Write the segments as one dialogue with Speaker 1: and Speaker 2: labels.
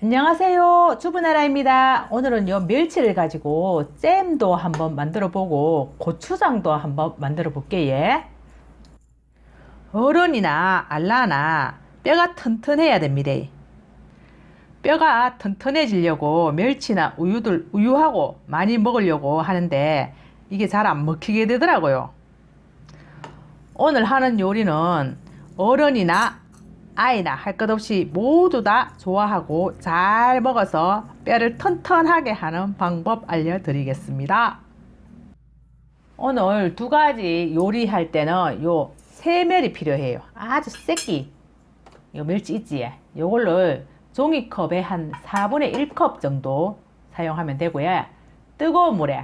Speaker 1: 안녕하세요. 주부나라입니다. 오늘은요 멸치를 가지고 잼도 한번 만들어 보고 고추장도 한번 만들어 볼게요. 예. 어른이나 알라나 뼈가 튼튼해야 됩니다. 뼈가 튼튼해지려고 멸치나 우유들 우유하고 많이 먹으려고 하는데 이게 잘 안 먹히게 되더라고요. 오늘 하는 요리는 어른이나 아이나 할 것 없이 모두 다 좋아하고 잘 먹어서 뼈를 튼튼하게 하는 방법 알려드리겠습니다. 오늘 두 가지 요리할 때는 요 세멸이 필요해요. 아주 새끼 요 멸치 있지? 요걸로 종이컵에 한 4분의 1컵 정도 사용하면 되고요. 뜨거운 물에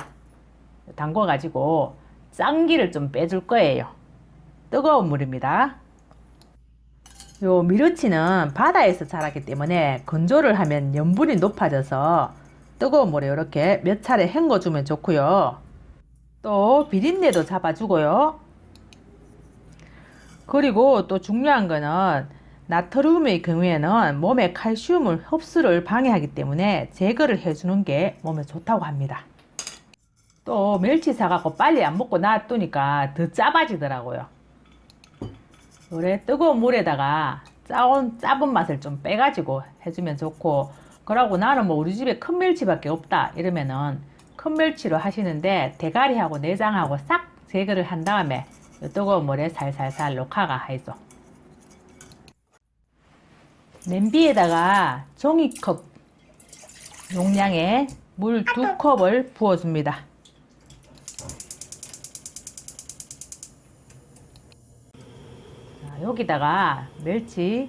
Speaker 1: 담궈 가지고 짠기를 좀 빼줄 거예요. 뜨거운 물입니다. 요 미르치는 바다에서 자라기 때문에 건조를 하면 염분이 높아져서 뜨거운 물에 이렇게 몇 차례 헹궈주면 좋고요. 또 비린내도 잡아주고요. 그리고 또 중요한 거는 나트륨의 경우에는 몸에 칼슘을 흡수를 방해하기 때문에 제거를 해주는 게 몸에 좋다고 합니다. 또 멸치 사갖고 빨리 안 먹고 놔두니까 더 짜봐지더라고요. 요래 뜨거운 물에다가 짜온 짜은 맛을 좀 빼가지고 해주면 좋고 그러고 나는 뭐 우리 집에 큰 멸치밖에 없다 이러면은 큰 멸치로 하시는데 대가리하고 내장하고 싹 제거를 한 다음에 요 뜨거운 물에 살살살 녹화가 하이소 냄비에다가 종이컵 용량의 물 두 컵을 부어줍니다 자, 여기다가 멸치를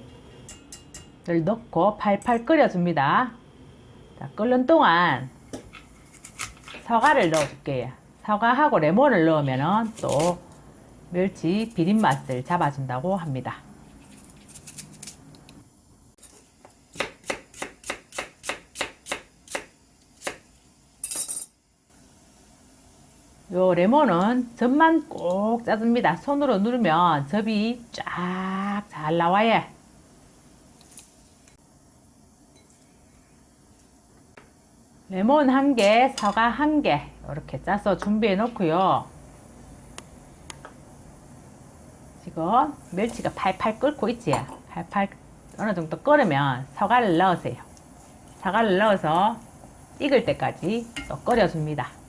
Speaker 1: 넣고 팔팔 끓여줍니다. 자, 끓는 동안 사과를 넣어줄게요. 사과하고 레몬을 넣으면 또 멸치 비린 맛을 잡아준다고 합니다. 요 레몬은 즙만 꼭 짜줍니다. 손으로 누르면 즙이 쫙 잘 나와요. 레몬 한 개, 사과 한 개, 이렇게 짜서 준비해 놓고요. 지금 멸치가 팔팔 끓고 있지? 팔팔 어느 정도 끓으면 사과를 넣으세요. 사과를 넣어서 익을 때까지 또 끓여줍니다.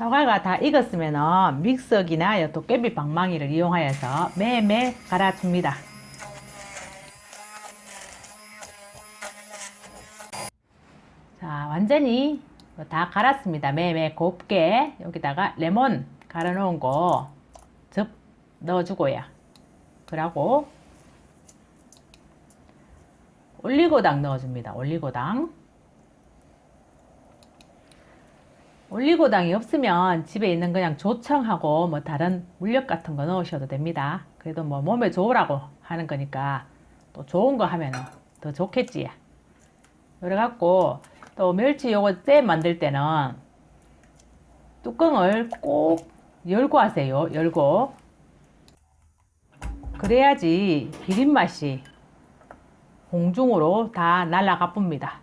Speaker 1: 사과가 다 익었으면 믹서기나 도깨비 방망이를 이용하여서 매매 갈아줍니다. 자, 완전히 다 갈았습니다. 매매 곱게 여기다가 레몬 갈아 놓은 거 즙 넣어주고요. 그러고 올리고당 넣어줍니다. 올리고당. 올리고당이 없으면 집에 있는 그냥 조청하고 뭐 다른 물엿 같은 거 넣으셔도 됩니다. 그래도 뭐 몸에 좋으라고 하는 거니까 또 좋은 거 하면 더 좋겠지. 그래갖고 또 멸치 요거 잼 만들 때는 뚜껑을 꼭 열고 하세요. 열고. 그래야지 비린 맛이 공중으로 다 날아가 봅니다.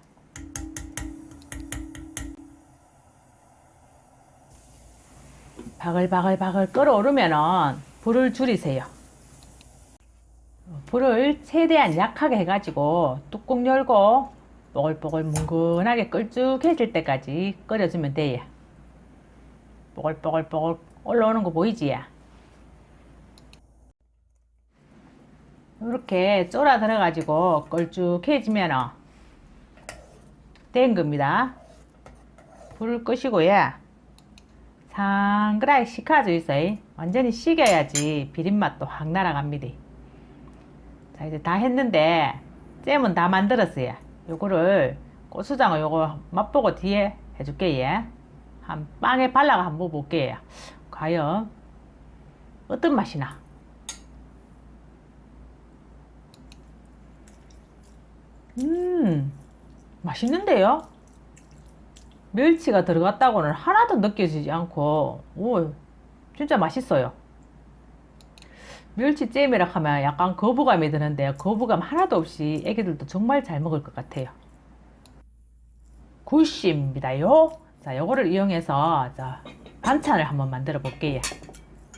Speaker 1: 바글바글바글 끓어오르면은 불을 줄이세요. 불을 최대한 약하게 해가지고 뚜껑 열고 뽀글뽀글 뭉근하게 끌쭉해질 때까지 끓여주면 돼요. 뽀글뽀글뽀글 올라오는 거 보이지? 이렇게 쫄아 들어가지고 끌쭉해지면 된 겁니다. 불을 끄시고요. 상그라이 식혀져 있어요. 완전히 식여야지 비린맛도 확 날아갑니다. 자, 이제 다 했는데, 잼은 다 만들었어요. 요거를, 고추장을 요거 맛보고 뒤에 해줄게요. 예. 한 빵에 발라가 한번 볼게요. 과연, 어떤 맛이 나? 음, 맛있는데요? 멸치가 들어갔다고는 하나도 느껴지지 않고, 오, 진짜 맛있어요. 멸치잼이라 하면 약간 거부감이 드는데 거부감 하나도 없이 애기들도 정말 잘 먹을 것 같아요. 굿입니다요. 자, 요거를 이용해서 자, 반찬을 한번 만들어 볼게요.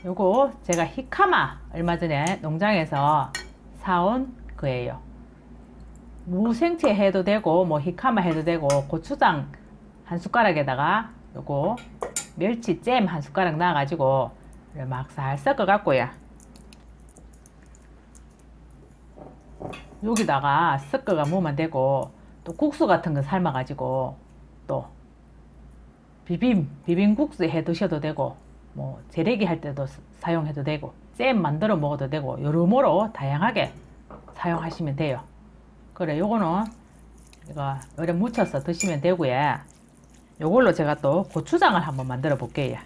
Speaker 1: 요거 제가 히카마 얼마 전에 농장에서 사온 거예요. 무생채 해도 되고 뭐 히카마 해도 되고 고추장 한 숟가락에다가 요거 멸치 잼 한 숟가락 넣어가지고 막살 섞어 갖고요. 여기다가 섞어가 먹으면 되고 또 국수 같은 거 삶아가지고 또 비빔 비빔국수 해 드셔도 되고 뭐 재래기 할 때도 사- 사용해도 되고 잼 만들어 먹어도 되고 여러모로 다양하게 사용하시면 돼요. 그래 요거는 이거 요래 묻혀서 드시면 되고요. 요걸로 제가 또 고추장을 한번 만들어 볼게요.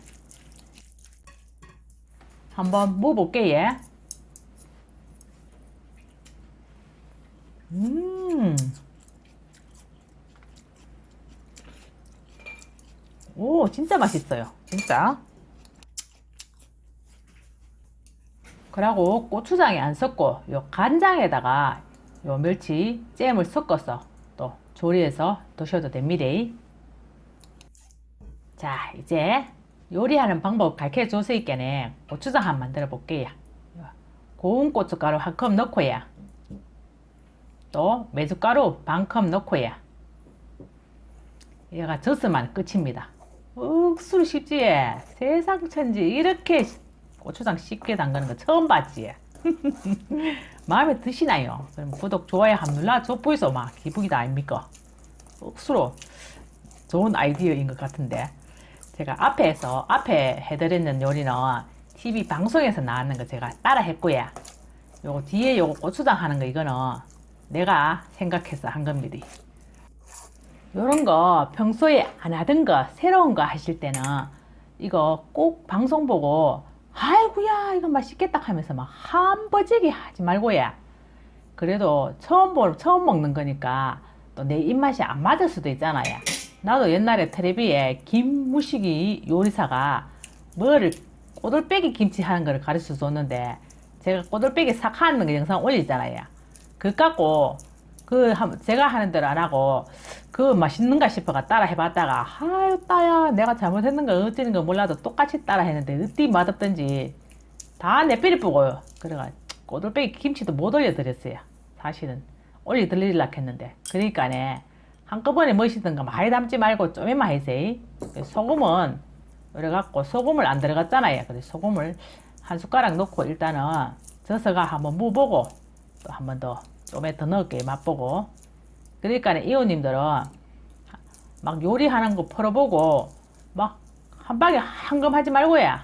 Speaker 1: 한번 먹어볼게요. 음. 오, 진짜 맛있어요. 진짜. 그리고 고추장에 안 섞고 요 간장에다가 요 멸치 잼을 섞어서 또 조리해서 드셔도 됩니다. 자, 이제 요리하는 방법 가르쳐 줬으니까는 고추장 한번 만들어 볼게요. 고운 고춧가루 한 컵 넣고요. 또 메주가루 반 컵 넣고요. 얘가 젖으면 끝입니다. 억수로 쉽지? 세상 천지 이렇게 고추장 쉽게 담그는 거 처음 봤지? 마음에 드시나요? 그럼 구독, 좋아요 한 눌러줘 보이소 막 기분이 다 아닙니까? 억수로 좋은 아이디어인 것 같은데 제가 앞에서 앞에 해드리는 요리는 TV 방송에서 나왔는 거 제가 따라 했고요. 요거 뒤에 요거 고추장 하는 거 이거는 내가 생각해서 한 겁니다. 요런 거 평소에 안 하던 거 새로운 거 하실 때는 이거 꼭 방송 보고 아이고야 이거 맛있겠다 하면서 막 한버지게 하지 말고요. 그래도 처음 보 처음 먹는 거니까 또 내 입맛이 안 맞을 수도 있잖아요. 나도 옛날에 텔레비에 김무식이 요리사가 뭐를 꼬들빼기 김치 하는 거를 가르쳐 줬는데 제가 꼬들빼기 싹 하는 거 영상 올리잖아요. 그 갖고 그 한- 제가 하는 대로 안 하고 그 맛있는가 싶어가 따라 해봤다가 아유 따야 내가 잘못했는가 어찌는 거 몰라도 똑같이 따라 했는데 어디 맛없던지 다내 삐리 뿌고요. 그래가 꼬들빼기 김치도 못 올려드렸어요. 사실은 올려드리려고 했는데 그러니까네 한꺼번에 뭐시든가 많이 담지 말고 좀만 해세요. 소금은 그래갖고 소금을 안 들어갔잖아요. 그래서 소금을 한 숟가락 넣고 일단은 져서가 한번 무보고 또 한 번 더 좀에 더 넣을게 맛보고. 그러니까 이웃님들은 막 요리하는 거 풀어보고 막 한 방에 한검하지 말고야.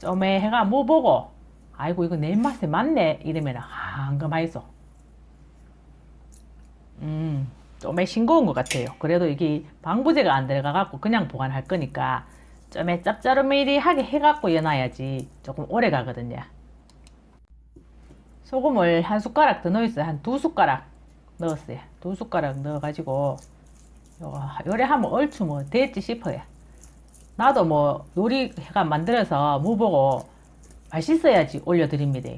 Speaker 1: 좀에 해가 무보고 아이고 이거 내 입맛에 맞네. 이러면 한검하이소. 음 좀에 싱거운 것 같아요 그래도 이게 방부제가 안 들어가갖고 그냥 보관할 거니까 좀에 짭짤미리하게 해갖고 연놔야지 조금 오래 가거든요 소금을 한 숟가락 더 넣었어요. 한 두 숟가락 넣었어요. 두 숟가락 넣어가지고 요리하면 얼추 뭐 됐지 싶어요. 나도 뭐 요리가 만들어서 무보고 맛있어야지 올려드립니다.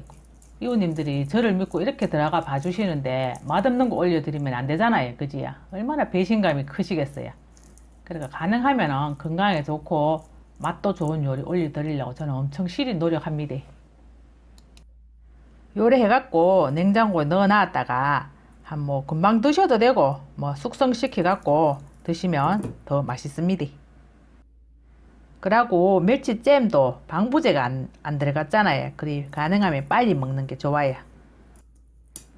Speaker 1: 이웃님들이 저를 믿고 이렇게 들어가 봐주시는데 맛없는 거 올려드리면 안 되잖아요. 그지요? 얼마나 배신감이 크시겠어요. 그러니까 가능하면 건강에 좋고 맛도 좋은 요리 올려드리려고 저는 엄청 실히 노력합니다. 요래 해갖고 냉장고에 넣어놨다가 한 뭐 금방 드셔도 되고 뭐 숙성시켜갖고 드시면 더 맛있습니다. 그러고 멸치잼도 방부제가 안, 안 들어갔잖아요. 그리 가능하면 빨리 먹는 게 좋아요.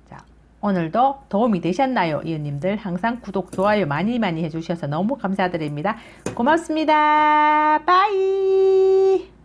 Speaker 1: 자, 오늘도 도움이 되셨나요? 이웃님들 항상 구독, 좋아요 많이 많이 해주셔서 너무 감사드립니다. 고맙습니다. 빠이!